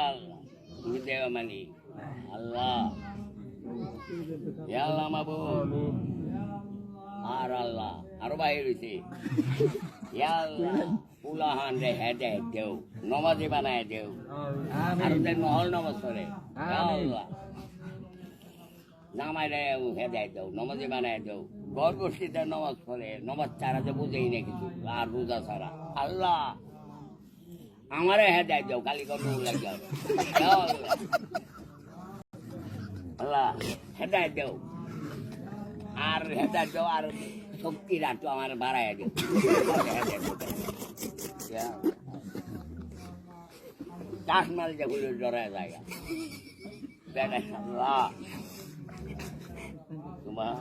আল্লাহ তুমি দেওয়া মানি আল্লাহ আল্লাহ মাবুদ আর আল্লাহ আরও বাইরে রয়েছে আল্লাহ উলাহান রে দেও নমাজি বানায় দেও আর ওদের নহল নমাজ করে আল্লাহ নামাই রে দেও নমাজি বানায় দেও ঘর বসিতে নমাজ পড়ে নমাজ ছাড়া তো বুঝেই না কিছু আর রোজা ছাড়া আল্লাহ আমারে হেদায় দেও, কালি কত লাগে আল্লাহ হেদায় দেও। আর হেদায় দেও, আর শক্তি রাখতো আমার বাড়ায় দেও। চাষ মাল যেগুলো জড়ায় যায়। আল্লাহ তোমার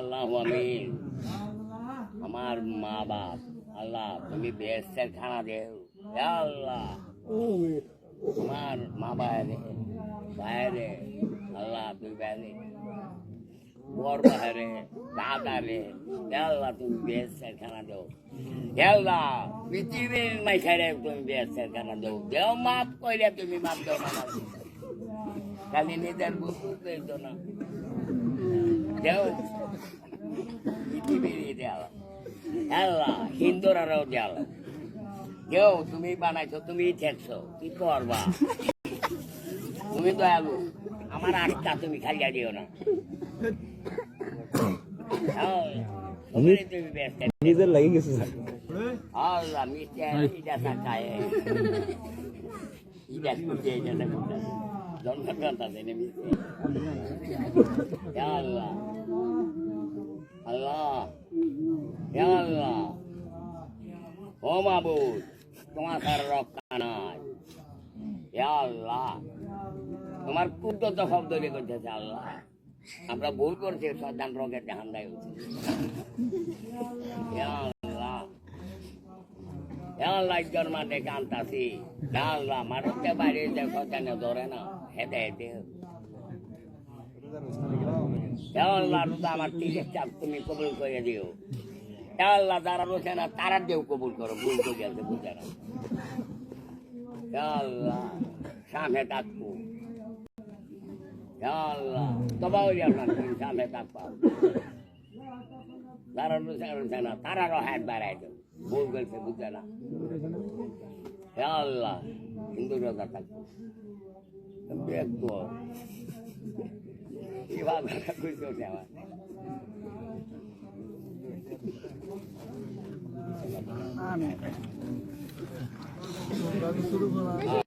আল্লাহ আমিন। আমার মা বাপ আল্লাহ, তুমি বেহেস্তের খানা দেও। আল্লাহ। আমার মা বাইরে বাইরে, আল্লাহ তুই বাইরে। বর বাইরে দাদা রে আল্লাহ, তুমি বেহেস্তের খানা দেও। আল্লাহ, পৃথিবীর মাইখারে তুমি বেহেস্তের খানা দেও। দেও মাফ কইলে তুমি মাফ দেও না খালি নিজের বুকুর পেয়েছ না। দেও। আল্লাহ হিন্দুরাও দেয়াল। কেউ তুমি বানাইছো তুমি ঠেকছো কি করবা? তুমি দয়ালু আমার আটটা তুমি খাইয়া দিও না। নিজের লাগি গেছে আল্লাহ মিষ্টি ইটা থাকায় ইটা কুটে এটা কুটে দেনে মিষ্টি। আল্লাহ। মাবুদ তোমার কার রক্ষা নাই? আল্লাহ, তোমার কুদ্দত শব্দ দিয়ে করতেছে আল্লাহ। আমরা ভুল করছি সদান রোগের জাহান দেয় হে আল্লাহ আল্লাহ জন্মাতে কান্তাছি হে আল্লাহ মানুষকে বাইরে দেখো কেন ধরে না হেদে হেদে হে আল্লাহ আমার চাপ তুমি কবুল করে দিও। আল্লাহ যারা বসে না, তারা দেও কবুল করো, ভুল করে গেছে, বুঝে না। আল্লাহ, সামনে থাকব আল্লাহ তবাও তুমি সামনে থাকব যারা রয়েছে না তারারও হাত বাড়াই দেও। ভুল করেছে বুঝে না। আল্লাহ, হিন্দু রোজা থাকব। দেখব কীভাবে খুশি হচ্ছে আমার শুরু করা